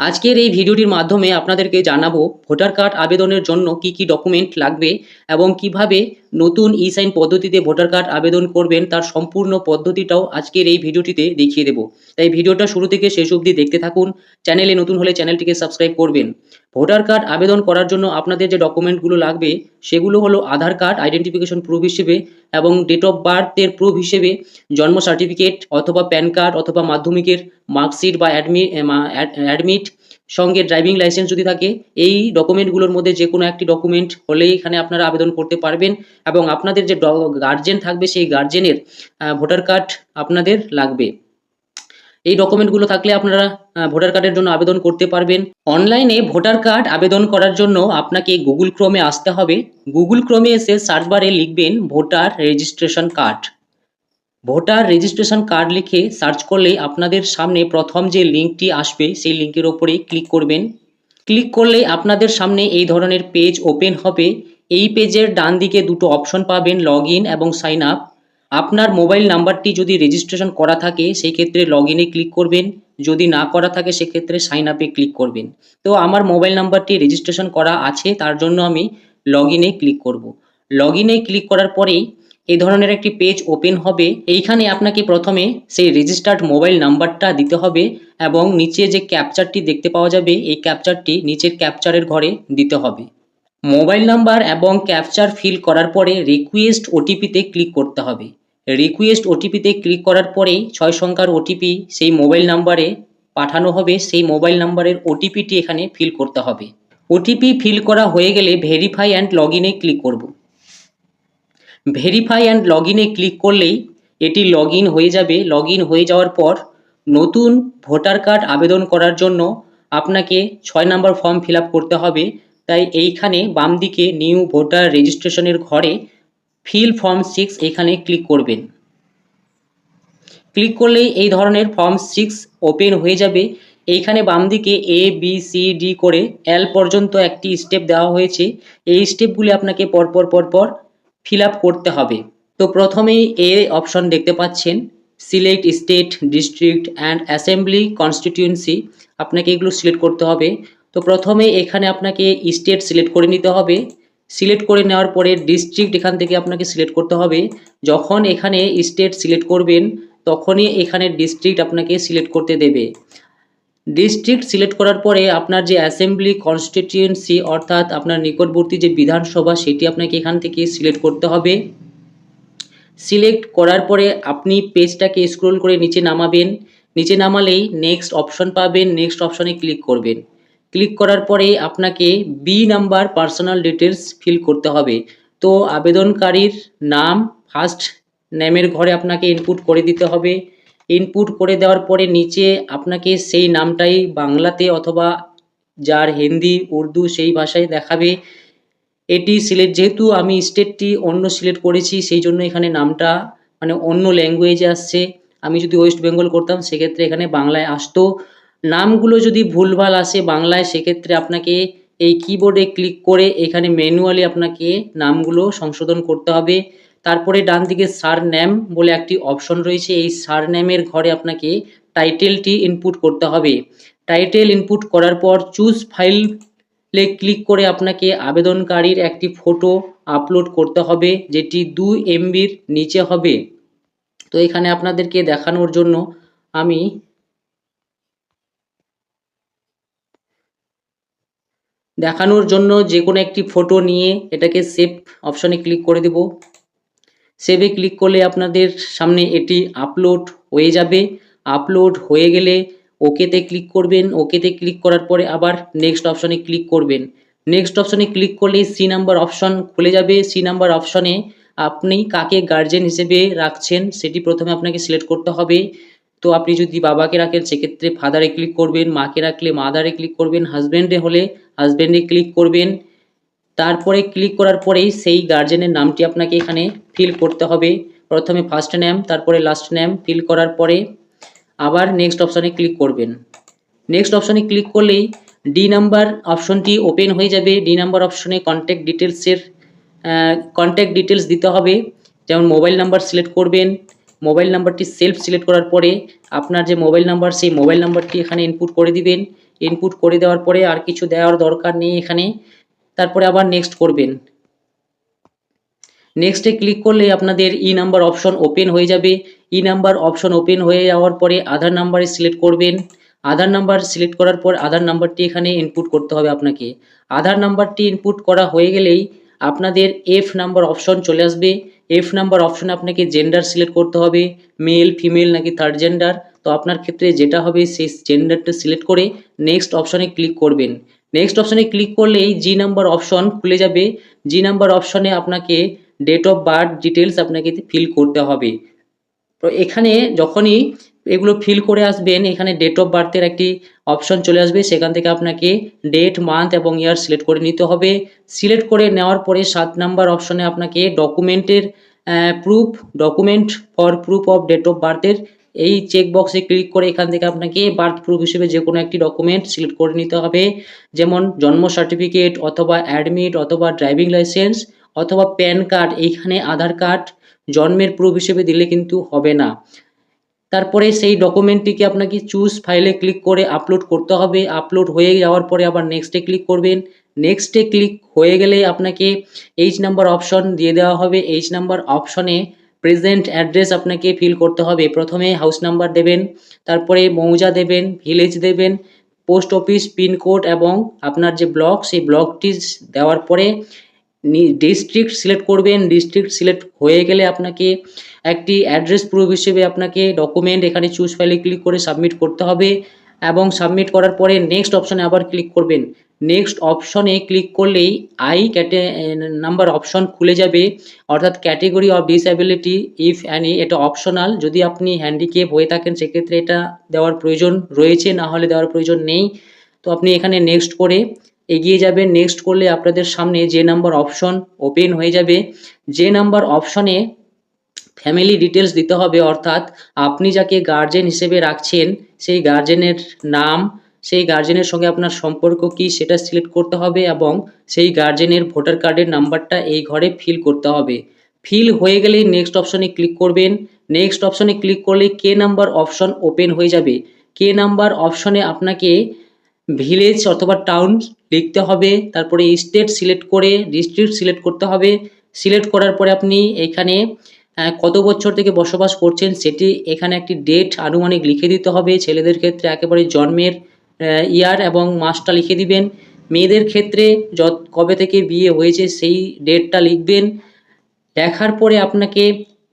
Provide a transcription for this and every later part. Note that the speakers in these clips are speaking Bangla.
আজকের এই ভিডিওটির মাধ্যমে আপনাদেরকে জানাব ভোটার কার্ড আবেদনের জন্য কি কি ডকুমেন্ট লাগবে এবং কীভাবে নতুন ই সাইন পদ্ধতিতে ভোটার কার্ড আবেদন করবেন তার সম্পূর্ণ পদ্ধতিটাও আজকের এই ভিডিওটিতে দেখিয়ে দেব। তাই ভিডিওটা শুরু থেকে শেষ অবধি দেখতে থাকুন, চ্যানেলে নতুন হলে চ্যানেলটিকে সাবস্ক্রাইব করবেন। ভোটার কার্ড আবেদন করার জন্য আপনাদের যে ডকুমেন্টগুলো লাগবে, সেগুলো হলো আধার কার্ড আইডেন্টিফিকেশন প্রুফ হিসেবে এবং ডেট অফ বার্থের প্রুফ হিসেবে, জন্ম সার্টিফিকেট অথবা প্যান কার্ড অথবা মাধ্যমিকের মার্কশিট বা অ্যাডমি অ্যাডমিট সঙ্গে ড্রাইভিং লাইসেন্স যদি থাকে, এই ডকুমেন্টগুলোর মধ্যে যে কোনো একটি ডকুমেন্ট হলেই এখানে আপনারা আবেদন করতে পারবেন এবং আপনাদের যে গার্জেন থাকবে, সেই গার্জেনের ভোটার কার্ড আপনাদের লাগবে। এই ডকুমেন্টগুলো থাকলে আপনারা ভোটার কার্ডের জন্য আবেদন করতে পারবেন। অনলাইনে ভোটার কার্ড আবেদন করার জন্য আপনাকে গুগল ক্রোমে আসতে হবে। গুগল ক্রোমে এসে সার্চ বারে লিখবেন voter registration card voter registration card লিখে সার্চ করলেই আপনাদের সামনে প্রথম যে লিঙ্কটি আসবে, সেই লিঙ্কের ওপরে ক্লিক করবেন। ক্লিক করলেই আপনাদের সামনে এই ধরনের পেজ ওপেন হবে। এই পেজের ডান দিকে দুটো অপশন পাবেন লগ এবং সাইন আপ আপনার মোবাইল নাম্বারটি যদি রেজিস্ট্রেশন করা থাকে সেই ক্ষেত্রে লগ ইনে ক্লিক করবেন। যদি না করা থাকে, সেক্ষেত্রে সাইন আপে ক্লিক করবেন। তো আমার মোবাইল নাম্বারটি রেজিস্ট্রেশন করা আছে, তার জন্য আমি লগ ইনে ক্লিক করব। লগ ইনে ক্লিক করার পরেই এই ধরনের একটি পেজ ওপেন হবে। এইখানে আপনাকে প্রথমে সেই রেজিস্টার্ড মোবাইল নাম্বারটা দিতে হবে এবং নিচে যে ক্যাপচারটি দেখতে পাওয়া যাবে, এই ক্যাপচারটি নিচের ক্যাপচারের ঘরে দিতে হবে। মোবাইল নাম্বার এবং ক্যাপচার ফিল করার পরে রিকোয়েস্ট ওটিপিতে ক্লিক করতে হবে। রিকোয়েস্ট ওটিপিতে ক্লিক করার পরেই ছয় সংখ্যার ওটিপি সেই মোবাইল নাম্বারে পাঠানো হবে। সেই মোবাইল নাম্বারের ওটিপিটি এখানে ফিল করতে হবে। ওটিপি ফিল করা হয়ে গেলে ভেরিফাই অ্যান্ড লগ ইনে ক্লিক করব। ভেরিফাই অ্যান্ড লগ ইনে ক্লিক করলেই এটি লগ হয়ে যাবে। লগ হয়ে যাওয়ার পর নতুন ভোটার কার্ড আবেদন করার জন্য আপনাকে ছয় নম্বর ফর্ম ফিল করতে হবে। তাই এইখানে বাম দিকে নিউ ভোটার রেজিস্ট্রেশনের ঘরে ফিল ফর্ম সিক্স এখানে ক্লিক করবেন। ক্লিক করলেই এই ধরনের ফর্ম সিক্স ওপেন হয়ে যাবে। এইখানে বাম দিকে এ বি সি ডি করে এল পর্যন্ত একটি স্টেপ দেওয়া হয়েছে। এই স্টেপগুলি আপনাকে পরপর পরপর ফিল করতে হবে। তো প্রথমেই এ অপশন দেখতে পাচ্ছেন। Select state district and assembly constituency আপনাকে এগুলো সিলেক্ট করতে হবে। তো প্রথমে এখানে আপনাকে স্টেট সিলেক্ট করে নিতে হবে। সিলেক্ট করে নেওয়ার পরে ডিস্ট্রিক্ট এখান থেকে আপনাকে সিলেক্ট করতে হবে। যখন এখানে স্টেট সিলেক্ট করবেন, তখনই এখানে ডিস্ট্রিক্ট আপনাকে সিলেক্ট করতে দেবে। ডিস্ট্রিক্ট সিলেক্ট করার পরে আপনার যে অ্যাসেম্বলি কনস্টিটিউয়েন্সি অর্থাৎ আপনার নিকটবর্তী যে বিধানসভা, সেটি আপনাকে এখান থেকে সিলেক্ট করতে হবে। সিলেক্ট করার পরে আপনি পেজটাকে স্ক্রোল করে নিচে নামাবেন। নিচে নামালেই নেক্সট অপশন পাবেন। নেক্সট অপশনে ক্লিক করবেন। ক্লিক করার পরে আপনাকে B number personal details fill করতে হবে। তো আবেদনকারীর নাম ফার্স্ট নেমের ঘরে আপনাকে ইনপুট করে দিতে হবে। ইনপুট করে দেওয়ার পরে নিচে আপনাকে সেই নামটাই বাংলাতে অথবা যার হিন্দি, উর্দু সেই ভাষায় দেখাবে। এটি সিলেক্ট যেহেতু আমি স্টেটটি অন্য সিলেক্ট করেছি, সেই জন্য এখানে নামটা মানে অন্য ল্যাঙ্গুয়েজে আসছে। আমি যদি ওয়েস্ট বেঙ্গল করতাম, সেক্ষেত্রে এখানে বাংলায় আসতো। নামগুলো যদি ভুলভাল আসে বাংলায়, সেক্ষেত্রে আপনাকে এই কিবোর্ডে ক্লিক করে এখানে ম্যানুয়ালি আপনাকে নামগুলো সংশোধন করতে হবে। তারপরে ডান দিকে সার ন্যাম বলে একটি অপশন রয়েছে। এই সার ন্যামের ঘরে আপনাকে টাইটেলটি ইনপুট করতে হবে। টাইটেল ইনপুট করার পর চুজ ফাইলে ক্লিক করে আপনাকে আবেদনকারীর একটি ফটো আপলোড করতে হবে, যেটি দু এমবির নিচে হবে। তো এখানে আপনাদেরকে দেখানোর জন্য আমি দেখানোর জন্য যে কোনো একটি ফটো নিয়ে এটাকে সেভ অপশনে ক্লিক করে দেব। সেভে ক্লিক করলে আপনাদের সামনে এটি আপলোড হয়ে যাবে। আপলোড হয়ে গেলে ওকেতে ক্লিক করবেন। ওকেতে ক্লিক করার পরে আবার নেক্সট অপশনে ক্লিক করবেন। নেক্সট অপশনে ক্লিক করলেই সি নাম্বার অপশন খুলে যাবে। সি নাম্বার অপশনে আপনি কাকে গার্জেন হিসেবে রাখছেন সেটি প্রথমে আপনাকে সিলেক্ট করতে হবে। তো আপনি যদি বাবাকে রাখেন, সেক্ষেত্রে ফাদারে ক্লিক করবেন, মাকে রাখলে মাদারে ক্লিক করবেন হাজব্যান্ডে হলে হাজব্যান্ডে ক্লিক করবেন। তারপরে ক্লিক করার পরেই সেই গার্জেনের নামটি আপনাকে এখানে ফিল করতে হবে। প্রথমে ফার্স্ট নেম তারপরে লাস্ট নেম ফিল করার পরে আবার নেক্সট অপশানে ক্লিক করবেন। নেক্সট অপশানে ক্লিক করলেই ডি নাম্বার অপশনটি ওপেন হয়ে যাবে। ডি নাম্বার অপশনে কন্ট্যাক্ট ডিটেলসের কন্ট্যাক্ট ডিটেলস দিতে হবে। যেমন মোবাইল নাম্বার সিলেক্ট করবেন। মোবাইল নাম্বারটি সেলফ সিলেক্ট করার পরে আপনার যে মোবাইল নাম্বার, সেই মোবাইল নাম্বারটি এখানে ইনপুট করে দিবেন। ইনপুট করে দেওয়ার পরে আর কিছু দেওয়ার দরকার নেই এখানে। তারপরে আবার নেক্সট করবেন। নেক্সটে ক্লিক করলে আপনাদের ই নাম্বার অপশন ওপেন হয়ে যাবে। ই নাম্বার অপশন ওপেন হয়ে যাওয়ার পরে আধার নাম্বারে সিলেক্ট করবেন। আধার নাম্বার সিলেক্ট করার পর আধার নাম্বারটি এখানে ইনপুট করতে হবে আপনাকে। আধার নাম্বারটি ইনপুট করা হয়ে গেলেই আপনাদের এফ নাম্বার অপশন চলে আসবে। এফ নাম্বার অপশনে আপনাকে জেন্ডার সিলেক্ট করতে হবে মেল ফিমেল নাকি থার্ড জেন্ডার তো আপনার ক্ষেত্রে যেটা হবে সেই জেন্ডারটা সিলেক্ট করে নেক্সট অপশনে ক্লিক করবেন। নেক্সট অপশনে ক্লিক করলেই জি নাম্বার অপশন খুলে যাবে। জি নাম্বার অপশনে আপনাকে ডেট অফ বার্থ ডিটেলস আপনাকে ফিল করতে হবে। তো এখানে যখনই এগুলো ফিল করে আসবেন। এখানে ডেট অফ বার্থের একটি অপশন চলে আসবে। সেখান থেকে আপনাকে ডেট মান্থ এবং ইয়ার সিলেক্ট করে নিতে হবে। সিলেক্ট করে নেওয়ার পরে সাত নাম্বার অপশনে আপনাকে ডকুমেন্টের proof document for proof of date of বার্থের এই চেক বক্সে ক্লিক করে এখান থেকে আপনাকে বার্থ প্রুফ হিসেবে যে কোনো একটি ডকুমেন্ট সিলেক্ট করে নিতে হবে। যেমন জন্ম সার্টিফিকেট অথবা অ্যাডমিট অথবা ড্রাইভিং লাইসেন্স অথবা প্যান কার্ড এইখানে আধার কার্ড জন্মের প্রুফ হিসেবে দিলে কিন্তু হবে না। তারপরে সেই ডকুমেন্টটিকে আপনাকে চুজ ফাইলে ক্লিক করে আপলোড করতে হবে। আপলোড হয়ে যাওয়ার পরে আবার নেক্সটে ক্লিক করবেন। নেক্সটে ক্লিক হয়ে গেলে আপনাকে এইচ নাম্বার অপশন দিয়ে দেওয়া হবে। এইচ নাম্বার অপশনে প্রেজেন্ট অ্যাড্রেস আপনাকে ফিল করতে হবে। প্রথমে হাউস নাম্বার দেবেন, তারপরে মৌজা দেবেন ভিলেজ দেবেন পোস্ট অফিস পিনকোড এবং আপনার যে ব্লক সেই ব্লকটি দেওয়ার পরে ডিস্ট্রিক্ট সিলেক্ট করবেন ডিস্ট্রিক্ট সিলেক্ট হয়ে গেলে আপনাকে একটি অ্যাড্রেস প্রুফ হিসেবে আপনাকে ডকুমেন্ট এখানে চুজ ফাইলে ক্লিক করে সাবমিট করতে হবে এবং সাবমিট করার পরে নেক্সট অপশনে আবার ক্লিক করবেন। নেক্সট অপশনে ক্লিক করলেই আই ক্যাটে নাম্বার অপশন খুলে যাবে। অর্থাৎ category of disability if any এটা অপশনাল যদি আপনি হ্যান্ডিক্যাপ হয়ে থাকেন, সেক্ষেত্রে এটা দেওয়ার প্রয়োজন রয়েছে, না হলে দেওয়ার প্রয়োজন নেই। তো আপনি এখানে নেক্সট করে এগিয়ে যাবেন নেক্সট করলে আপনাদের সামনে যে নাম্বার অপশন ওপেন হয়ে যাবে। যে নাম্বার অপশনে ফ্যামিলি ডিটেলস দিতে হবে, অর্থাৎ আপনি যাকে গার্জেন হিসেবে রাখছেন, সেই গার্জেনের নাম, সেই গার্জেনের সঙ্গে আপনার সম্পর্ক কি সেটা সিলেক্ট করতে হবে এবং সেই গার্জেনের ভোটার কার্ডের নাম্বারটা এই ঘরে ফিল করতে হবে। ফিল হয়ে গেলেই নেক্সট অপশনে ক্লিক করবেন। নেক্সট অপশনে ক্লিক করলে কে নাম্বার অপশন ওপেন হয়ে যাবে? কে নাম্বার অপশনে আপনাকে ভিলেজ অথবা টাউন লিখতে হবে, তারপরে স্টেট সিলেক্ট করে ডিস্ট্রিক্ট সিলেক্ট করতে হবে। সিলেক্ট করার পরে আপনি এখানে কত বছর থেকে বসবাস করছেন সেটি এখানে একটি ডেট আনুমানিক লিখে দিতে হবে। ছেলেদের ক্ষেত্রে একেবারে জন্মের ইয়ার এবং মাসটা লিখে দিবেন। মেয়েদের ক্ষেত্রে যত, কবে থেকে বিয়ে হয়েছে সেই ডেটটা লিখবেন। লেখার পরে আপনাকে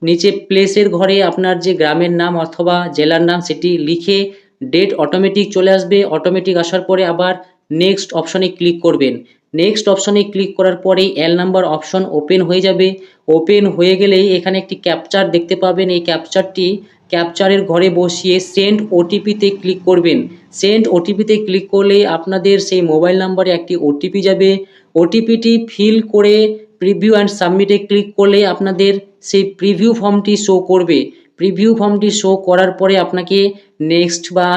নিচে প্লেসের ঘরে আপনার যে গ্রামের নাম অথবা জেলার নাম সেটি লিখে ডেট অটোমেটিক চলে আসবে অটোমেটিক আসার পরে আবার নেক্সট অপশনে ক্লিক করবেন। নেক্সট অপশনে ক্লিক করার পরেই এল নাম্বার অপশন ওপেন হয়ে যাবে। ওপেন হয়ে গেলেই এখানে একটি ক্যাপচার দেখতে পাবেন। এই ক্যাপচারটি ক্যাপচারের ঘরে বসিয়ে সেন্ড ওটিপিতে ক্লিক করবেন। সেন্ড ওটিপিতে ক্লিক করলে আপনাদের সেই মোবাইল নাম্বারে একটি ওটিপি যাবে। ওটিপিটি ফিল করে প্রিভিউ অ্যান্ড সাবমিটে ক্লিক করলে আপনাদের সেই প্রিভিউ ফর্মটি শো করবে। প্রিভিউ ফর্মটি শো করার পরে আপনাকে নেক্সট বা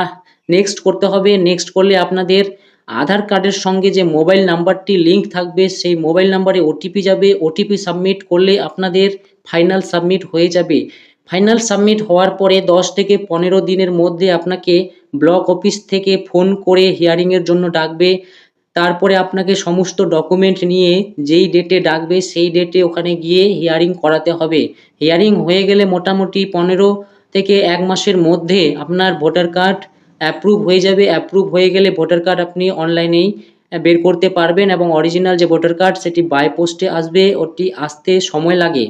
নেক্সট করতে হবে। নেক্সট করলে আপনাদের আধার কার্ডের সঙ্গে যে মোবাইল নাম্বারটি লিংক থাকবে, সেই মোবাইল নাম্বারে ওটিপি যাবে। ওটিপি সাবমিট করলে আপনাদের ফাইনাল সাবমিট হয়ে যাবে। ফাইনাল সাবমিট হওয়ার পরে দশ থেকে পনেরো দিনের মধ্যে আপনাকে ব্লক অফিস থেকে ফোন করে হিয়ারিংয়ের জন্য ডাকবে। তারপরে আপনাকে সমস্ত ডকুমেন্ট নিয়ে যেই ডেটে ডাকবে, সেই ডেটে ওখানে গিয়ে হিয়ারিং করাতে হবে। হিয়ারিং হয়ে গেলে মোটামুটি পনেরো থেকে এক মাসের মধ্যে আপনার ভোটার কার্ড অ্যাপ্রুভ হয়ে যাবে। অ্যাপ্রুভ হয়ে গেলে ভোটার কার্ড আপনি অনলাইনেই বের করতে পারবেন এবং অরিজিনাল যে ভোটার কার্ড সেটি বাই পোস্টে আসবে। ওটি আসতে সময় লাগে।